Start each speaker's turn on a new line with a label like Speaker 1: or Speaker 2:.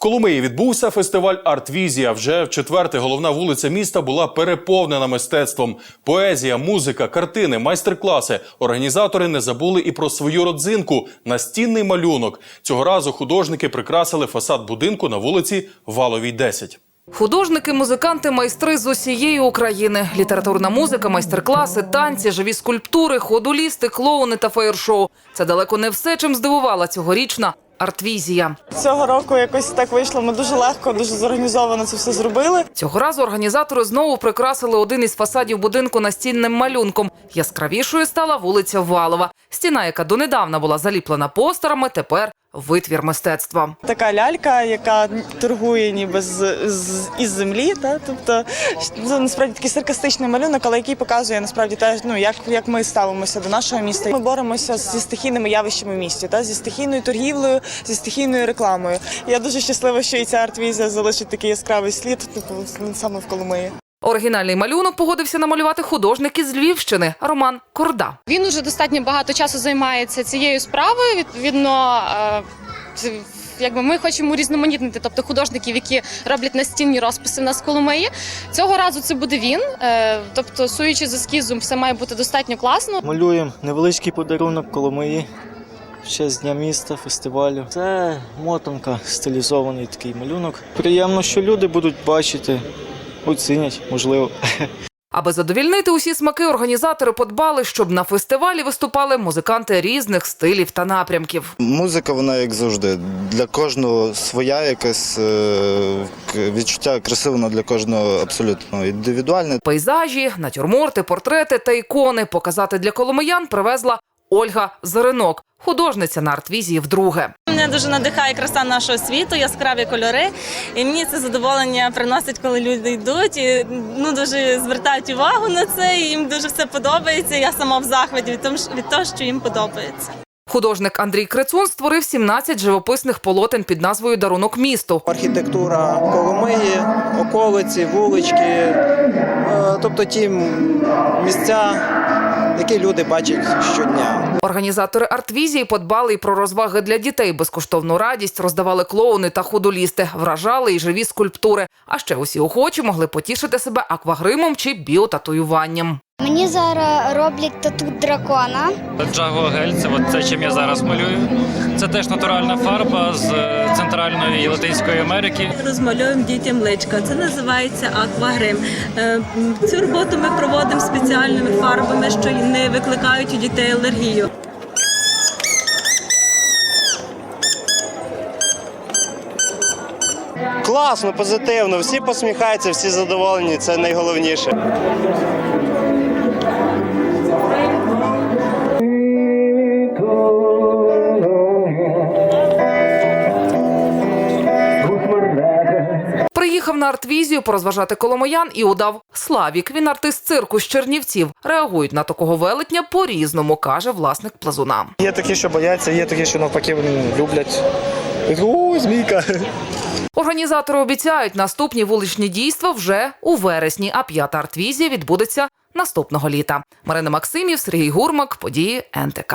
Speaker 1: Коломиї відбувся фестиваль Артвізія. Вже в четверте головна вулиця міста була переповнена мистецтвом. Поезія, музика, картини, майстер-класи. Організатори не забули і про свою родзинку настінний малюнок. Цього разу художники прикрасили фасад будинку на вулиці Валовій 10.
Speaker 2: Художники, музиканти, майстри з усієї України. Літературна музика, майстер-класи, танці, живі скульптури, ходулісти, клоуни та феєр-шоу. Це далеко не все, чим здивувала цьогорічна артвізія.
Speaker 3: Цього року якось так вийшло. Ми дуже легко, дуже зорганізовано це все зробили.
Speaker 2: Цього разу організатори знову прикрасили один із фасадів будинку настінним малюнком. Яскравішою стала вулиця Валова. Стіна, яка донедавна була заліплена постерами, тепер витвір мистецтва.
Speaker 3: Така лялька, яка торгує ніби з, з із землі. Та тобто це насправді такий саркастичний малюнок, але який показує насправді те, ну як, як ми ставимося до нашого міста. Ми боремося зі стихійними явищами в місті, та зі стихійною торгівлею, зі стихійною рекламою. Я дуже щаслива, що і ця арт-візія залишить такий яскравий слід, типу саме в Коломиї.
Speaker 2: Оригінальний малюнок погодився намалювати художник із Львівщини Роман Корда.
Speaker 4: Він уже достатньо багато часу займається цією справою. Відповідно, е, якби ми хочемо різноманітнити, тобто художників, які роблять настінні розписи в нас в Коломиї. Цього разу це буде він. Е, Тобто, суючи з ескізом, все має бути достатньо класно.
Speaker 5: Малюємо невеличкий подарунок Коломиї в честь дня міста, фестивалю. Це мотанка, стилізований такий малюнок. Приємно, що люди будуть бачити, оцінять, можливо.
Speaker 2: Аби задовільнити усі смаки, організатори подбали, щоб на фестивалі виступали музиканти різних стилів та напрямків.
Speaker 6: Музика, вона як завжди. Для кожного своя якась е, к- відчуття краси, вона для кожного абсолютно індивідуальне.
Speaker 2: Пейзажі, натюрморти, портрети та ікони показати для коломиян привезла Ольга Заринок, художниця на артвізії вдруге.
Speaker 7: Мене дуже надихає краса нашого світу, яскраві кольори. І мені це задоволення приносить, коли люди йдуть і ну дуже звертають увагу на це. І їм дуже все подобається. Я сама в захваті від того, від того, що їм подобається.
Speaker 2: Художник Андрій Крицун створив 17 живописних полотен під назвою Дарунок місту.
Speaker 8: архітектура Коломиї, околиці, вулички, е, тобто ті місця, які люди бачать щодня.
Speaker 2: Організатори артвізії подбали і про розваги для дітей. Безкоштовну радість роздавали клоуни та худолісти, вражали і живі скульптури. А ще усі охочі могли потішити себе аквагримом чи біотатуюванням.
Speaker 9: Мені зараз роблять тату дракона.
Speaker 10: Джаго гель, це от це чим я зараз малюю. Це теж натуральна фарба з е, Центральної і Латинської Америки.
Speaker 7: Розмальовуємо дітям личка. Це називається аквагрим. Е, Цю роботу ми проводимо спеціальними фарбами, що не викликають у дітей алергію.
Speaker 11: Класно, позитивно, всі посміхаються, всі задоволені. Це найголовніше.
Speaker 2: Приїхав на артвізію порозважати коломиян і удав Славік. Він артист цирку з Чернівців. Реагують на такого велетня по-різному, каже власник плазуна.
Speaker 8: Є такі, що бояться, є такі, що навпаки люблять. О, змійка!
Speaker 2: Організатори обіцяють, наступні вуличні дійства вже у вересні, а п'ята артвізія відбудеться наступного літа. Марина Максимів, Сергій Гурмак, події НТК.